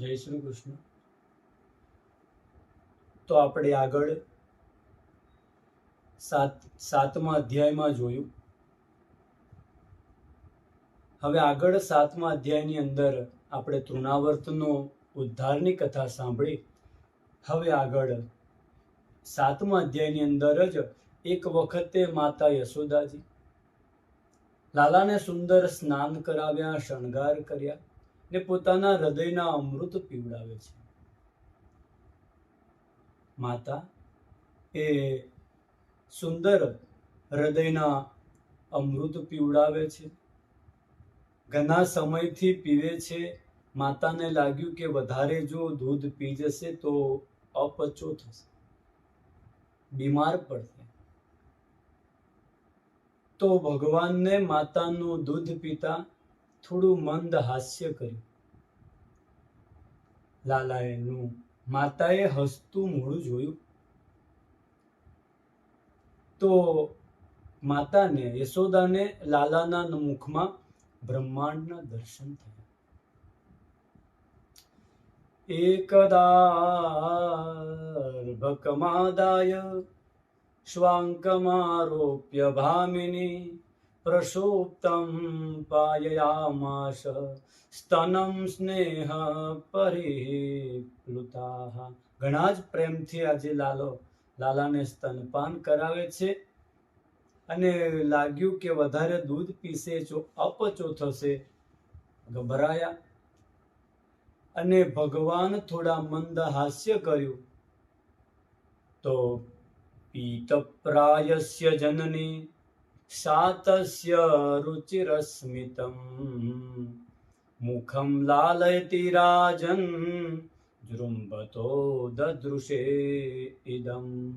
જય શ્રી કૃષ્ણ. તો આપણે આગળ સાત, સાતમા અધ્યાયમાં જોયું. હવે આગળ સાતમા અધ્યાયની અંદર આપણે તૃણાવર્તનો ઉદ્ધારની કથા સાંભળી. હવે આગળ સાતમા અધ્યાયની અંદર જ એક વખતે માતા યશોદાજી લાલાને સુંદર સ્નાન કરાવ્યા, શણગાર કર્યા. ને પોતાના હૃદયના અમૃત પીવડાવે છે. માતા, એ સુંદર હૃદયના અમૃત પીવડાવે છે. ઘણા સમયથી પીવે છે. માતાને લાગ્યું કે વધારે જો દૂધ પી જશે તો અપચો થશે. બીમાર પડશે. તો ભગવાનને માતાનું દૂધ પીતા થોડું મંદ હાસ્ય કર્યું. લાલાએનું માતાએ હસતું મોડું જોયું. તો માતાને, યશોદાને લાલાના મુખમાં બ્રહ્માંડના દર્શન થયા. એકદાર્ભકમાદાય શ્વાંકમારોપ્ય ભામિની પ્રસુપ્તમ પાયયામાશ સ્તનમ સ્નેહ પરિપ્લુતાઃ ઘણા જ પ્રેમથી આજે લાલો, લાલાને સ્તનપાન કરાવે છે અને લાગ્યું કે વધારે દૂધ પીશે, જો અપચો થશે, ગભરાયા અને ભગવાન થોડા મંદ હાસ્ય કર્યું તો પીતપ્રાયસ્ય જનની શાતસ્ય રુચિરસ્મિતમ મુખમ લાલયતિ રાજન જૃંભતો દદૃશે ઇદમ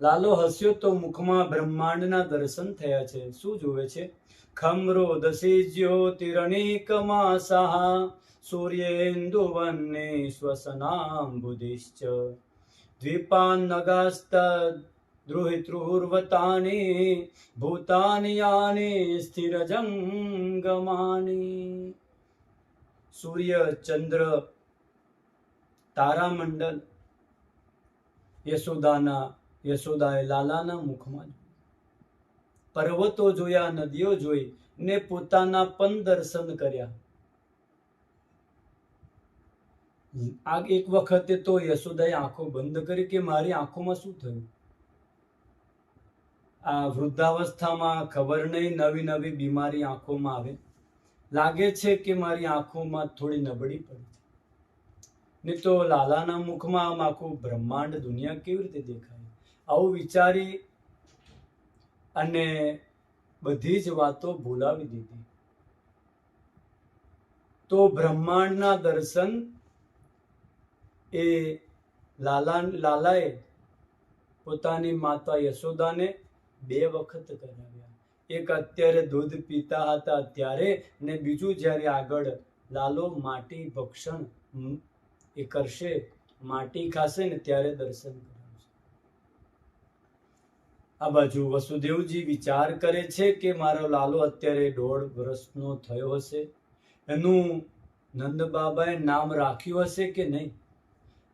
લાલો હસ્યો તો મુખમાં બ્રહ્માંડના દર્શન થયા છે. શું જુએ છે? ખમરો દસી જ્યોતિરણીકમાસાહ સૂર્યેન્દુવન્ને શ્વસનાંબુધિશ્ચ. દ્વીપાન્નગાસ્ત द्रुहितृर्वतानि भूतानि यानि, स्थिरजङ्गमानि। સૂર્ય ચંદ્ર તારામંડલ યશોદાના યશોદાએ લાલાના મુખમાં પર્વતો જોયા નદીઓ જોઈ ને પોતાના પણ દર્શન કર્યા આ એક વખતે તો યશોદાએ આંખો બંધ કરી કે મારી આંખોમાં શું થયું આ વૃદ્ધાવસ્થામાં ખબર નહીં, નવી નવી બીમારી આંખોમાં આવે. લાગે છે કે મારી આંખોમાં થોડી નબળી પડી છે. ને તો લાલાના મુખમાં આમ આખું બ્રહ્માંડ દુનિયા કેવી રીતે દેખાય? આવું વિચારી અને બધી જ વાતો ભૂલાવી દીધી. તો બ્રહ્માંડના દર્શન એ લાલા, લાલાએ પોતાની માતા યશોદાને બે વખત કરાવ્યા. એક અત્યારે દૂધ પીતા હતા ત્યારે ને બીજું જ્યારે આગળ લાલો માટી ભક્ષણ એ કરશે, માટી ખાશે ને ત્યારે દર્શન કરાવશે. આ બાજુ વસુદેવજી વિચાર કરે છે કે મારો લાલો અત્યારે દોઢ વર્ષનો થયો હશે. એનું નંદ બાબાએ નામ રાખ્યું હશે કે નહીં?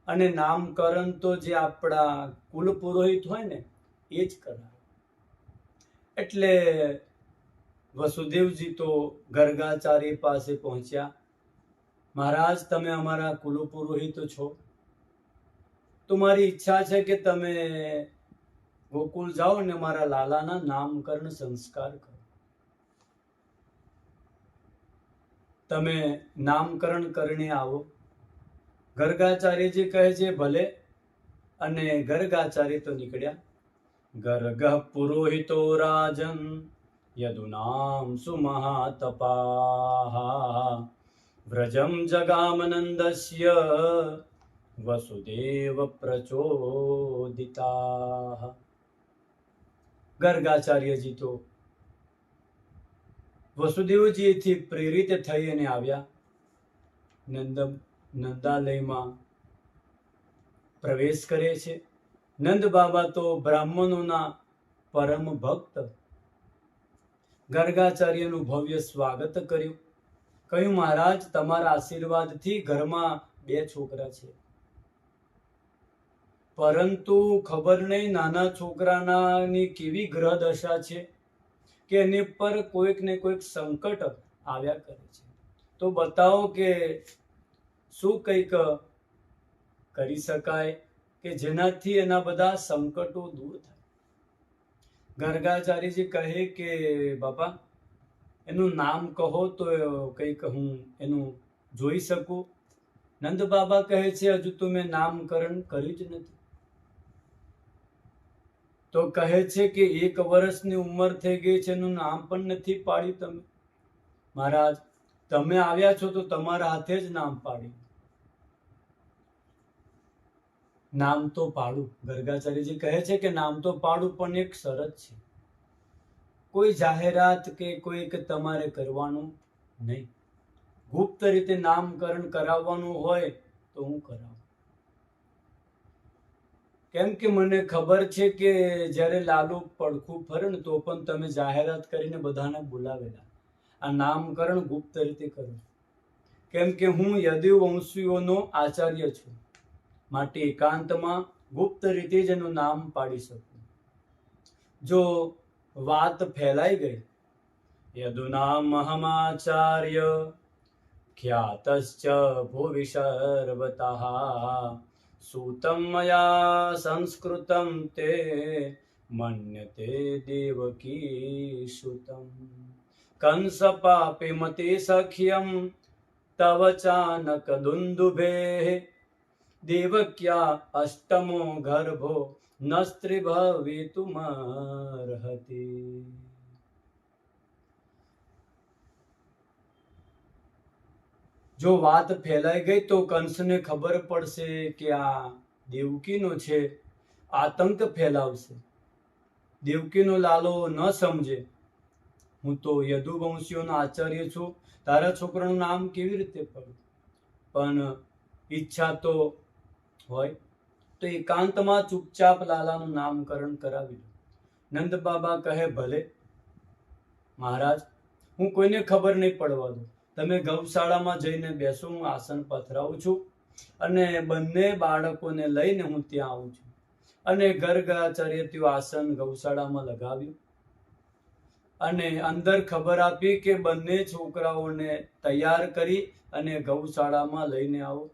અને નામકરણ તો જે આપણા કુલ પુરોહિત હોય ને, એ જ કરાવે. એટલે વસુદેવજી તો ગર્ગાચાર્ય પાસે પહોંચ્યા. મહારાજ, તમે અમારા કુલ પુરોહિત છો. તો મારી ઈચ્છા છે કે તમે ગોકુળ જાઓ ને મારા લાલાના નામકરણ સંસ્કાર કરો. તમે નામકરણ કરીને આવો. ગર્ગાચાર્યજી કહે છે, ભલે. અને ગર્ગાચાર્ય તો નીકળ્યા. ગર્ગ પુરોહિતો રાજન યદુનામ સુમહાતપાહ વ્રજમ જગામનંદસ્ય વસુદેવ પ્રચોદિતા ગર્ગાચાર્યજી તો વસુદેવજીથી પ્રેરિત થઈ અને આવ્યા નંદ નંદાલયમાં પ્રવેશ કરે છે નંદ બાબા તો બ્રાહ્મણોના પરમ ભક્ત. ગર્ગાચાર્યનું ભવ્ય સ્વાગત કર્યું. કહ્યું, મહારાજ, તમારા આશીર્વાદથી ઘરમાં બે છોકરા છે. પરંતુ ખબર નહીં નાના છોકરાનાની કેવી ગ્રહ દશા છે કે એની પર કોઈક ને કોઈક સંકટ આવ્યા કરે છે. તો બતાવો કે શું કંઈક કરી શકાય? કે જેનાથી એના બધા સંકટો દૂર થાય. ગર્ગાચાર્યજી કહે કે, બાપા, એનું નામ કહો તો કંઈક હું એનું જોઈ શકું. નંદ બાબા કહે છે, હજુ તો મેં નામકરણ કર્યું જ નથી. તો કહે છે કે, એક વર્ષની ઉંમર થઈ ગઈ છે, એનું નામ પણ નથી પાડ્યું તમે. મહારાજ, તમે આવ્યા છો તો તમારા હાથે જ નામ પાડ્યું. નામ તો પાડું. ગર્ગાચાર્યજી કહે છે કે નામ તો પાડું, પણ એક શરત છે. કોઈ જાહેરાત કે કોઈક તમારે કરવાનું નહીં. ગુપ્ત રીતે નામકરણ કરાવવાનું હોય તો હું કરાવું. કેમ કે મને ખબર છે કે જ્યારે લાલુ પડખું ફરે ને તો પણ તમે જાહેરાત કરીને બધાને બોલાવેલા. આ નામકરણ ગુપ્ત રીતે કરું. કેમ કે હું યદુ વંશીઓનો આચાર્ય છું. માટે એકાંતમાં ગુપ્ત રીતે જ એનું નામ પાડી શકું. જો વાત ફેલાઈ ગઈ યદુના મહમાચાર્ય ખ્યાતશ્ચ ભુવિ સર્વતઃ, સૂતમ મયા સંસ્કૃતમ તે મન્યતે દેવકી સુતમ. કંસ પાપી મતે સખ્યમ તવ ચાનક દુંદુભે દેવક્યા અષ્ટમો ગર્ભો નસ્ત્રી ભવિતુમર્હતિ જો વાત ફેલાઈ ગઈ તો કંસને ખબર પડશે કે આ દેવકીનો છે, આતંક ફેલાવશે. દેવકીનો લાલો ન સમજે. હું તો યદુવંશીઓનો આચાર્ય છું, તારા છોકરાનું નામ કેવી રીતે પડે? પણ ઈચ્છા તો હોય, તો એકાંતમાં ચૂપચાપ લાલાનું નામકરણ કરાવી દો. નંદ બાબા કહે, ભલે, મહારાજ, હું કોઈને ખબર નહીં પડવા દઉં. તમે ગૌશાળામાં જઈને બેસો, હું આસન પથરાવું છું અને બંને બાળકોને લઈને હું ત્યાં આવું છું. અને ગર્ગાચાર્ય ત્યાં આસન ગૌશાળામાં લગાવ્યું અને અંદર ખબર આપી કે બંને છોકરાઓને તૈયાર કરી અને ગૌશાળામાં લઈને આવો.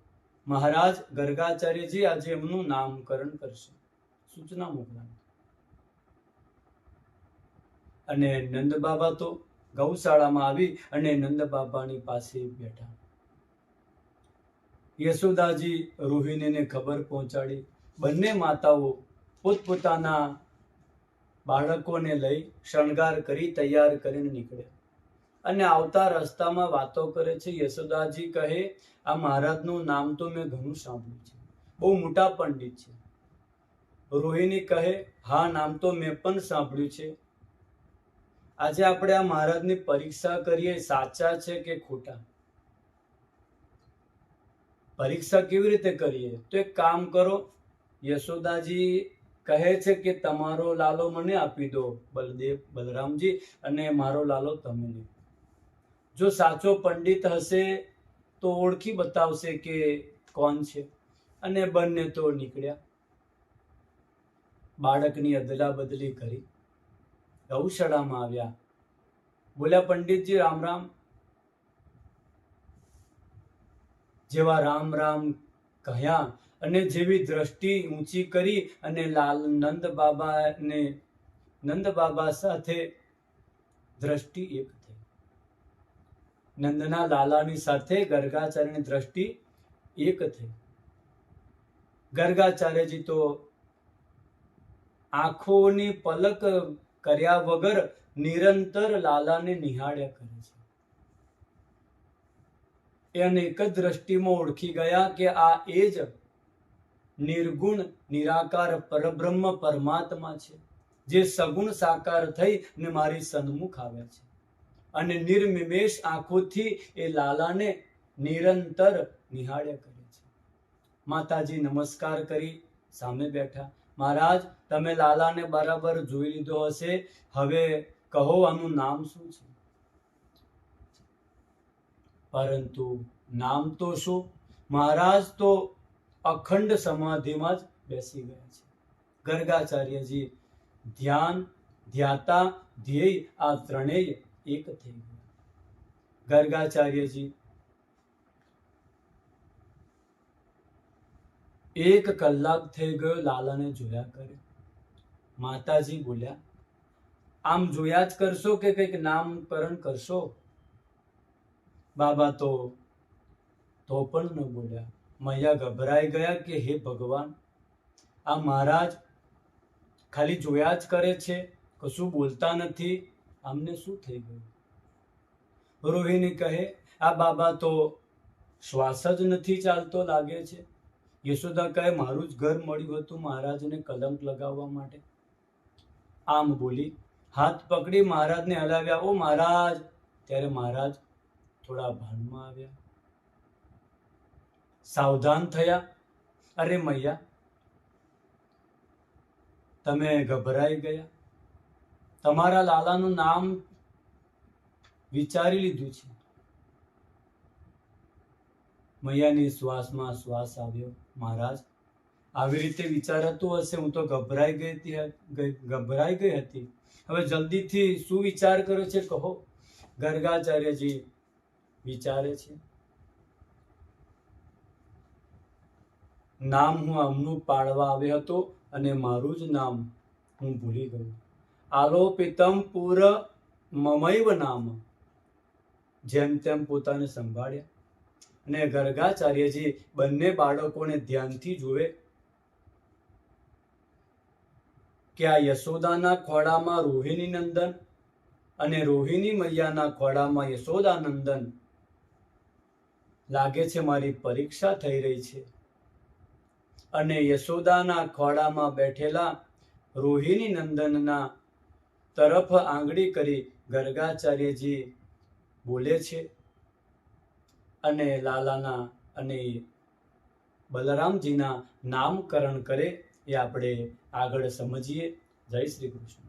મહારાજ ગર્ગાચાર્યજી આજે એમનું નામકરણ કરશે. સૂચના મોકલાવી. અને નંદ બાબા તો ગૌશાળામાં આવી અને નંદ બાબાની પાસે બેઠા. યશોદાજી રોહિણીને ખબર પહોંચાડી. બંને માતાઓ પોતપોતાના બાળકોને લઈ શણગાર કરી તૈયાર કરીને નીકળ્યા. અને આવતા રસ્તામાં વાતો કરે છે, યશોદાજી કહે, આ મહારાજનું નામ તો મેં ઘણું સાંભળ્યું છે. બહુ મોટા પંડિત છે. રોહિણી કહે, હા, નામ તો મેં પણ સાંભળ્યું છે. આજે આપણે આ મહારાજની પરીક્ષા કરીએ, સાચા છે કે ખોટા? પરીક્ષા કેવી રીતે કરીએ? તો એક કામ કરો. યશોદાજી કહે છે કે, તમારો લાલો મને આપી દો, બલદેવ, બલરામજી, અને મારો લાલો તમે લો જો સાચો પંડિત હશે તો ઓળખી બતાવશે કે કોણ છે. અને બંને તો નીકળ્યા. બાળકની અદલા બદલી કરી. ગૌશાળામાં આવ્યા. બોલ્યા, પંડિતજી, રામ રામ. જેવા રામ રામ કહ્યા અને જેવી દ્રષ્ટિ ઊંચી કરી અને લાલ નંદ બાબાને નંદ બાબા સાથે દ્રષ્ટિ એક નંદના લાલાની સાથે ગર્ગાચાર્યની દ્રષ્ટિ એક થઈ. ગર્ગાચાર્યજી તો આંખોની પલક કર્યા વગર નિરંતર લાલાને નિહાળ્યા કરે છે. એ અને એક જ દ્રષ્ટિમાં ઓળખી ગયા કે આ એ જ નિર્ગુણ, નિરાકાર, પરબ્રહ્મ પરમાત્મા છે, જે સગુણ સાકાર થઈ ને મારી સન્મુખ આવ્યા છે. અને નિર્મિમેશ આંખોથી એ લાલાને નિરંતર નિહાળ્યા કરે છે. માતાજી નમસ્કાર કરી સામે બેઠા. મહારાજ, તમે લાલાને બરાબર જોઈ લીધો હશે. હવે કહો આનું નામ શું છે? પરંતુ નામ તો શું? મહારાજ તો અખંડ સમાધિમાં જ બેસી ગયા છે. ગર્ગાચાર્યજી, ધ્યાન, ધ્યાતા, ધ્યેય આ ત્રણેય એક થઈ ગયા. ગર્ગાચાર્યજી, એક કલાક થઈ ગયો લાલાને જોયા કરે. માતાજી બોલ્યા, આમ જોયા જ કરશો કે કંઈક નામકરણ કરશો? બાબા તો તો પણ ન બોલ્યા. મૈયા ગભરાઈ ગયા કે, હે ભગવાન, આ મહારાજ ખાલી જોયા જ કરે છે, કશું બોલતા નથી. આમને શું થઈ ગયું? રોહિણી કહે, આ બાબા તો શ્વાસ જ નથી ચાલતો લાગે છે. યશોદા કહે, મારું જ ઘર મળ્યું હતું મહારાજને કલંક લગાવવા માટે. આમ બોલી, હાથ પકડી મહારાજને હલાવ્યા. ઓ મહારાજ! ત્યારે મહારાજ થોડા ભાનમાં આવ્યા. સાવધાન થયા. અરે મૈયા, તમે ગભરાઈ ગયા? તમારા લાલાનું નામ વિચારી લીધું છે. મૈયાની શ્વાસમાં શ્વાસ આવ્યો. મહારાજ, આવી રીતે વિચારતું હશે, હું તો ગભરાઈ ગઈ હતી ગભરાઈ ગઈ હતી. હવે જલ્દીથી શું વિચાર કર્યો છે કહો. ગર્ગાચાર્યજી વિચારે છે. નામ હું આમનું પાડવા આવ્યો હતો અને મારું જ નામ હું ભૂલી ગયો. આરોપિતમ પુર મમૈવ નામ. જેમ તેમ પોતાને સંભાળ્યા. અને ગર્ગાચાર્યજી બંને બાળકોને ધ્યાનથી જુએ કે આ યશોદાના ખોડામાં રોહિણી નંદન અને રોહિણી મૈયાના ખોડામાં યશોદા નંદન લાગે છે મારી પરીક્ષા થઈ રહી છે. અને યશોદાના ખોડામાં બેઠેલા રોહિણી નંદનના તરફ આંગળી કરી ગર્ગાચાર્યજી બોલે છે અને લાલાના અને બલરામજીના નામકરણ કરે એ આપણે આગળ સમજીએ. જય શ્રી કૃષ્ણ.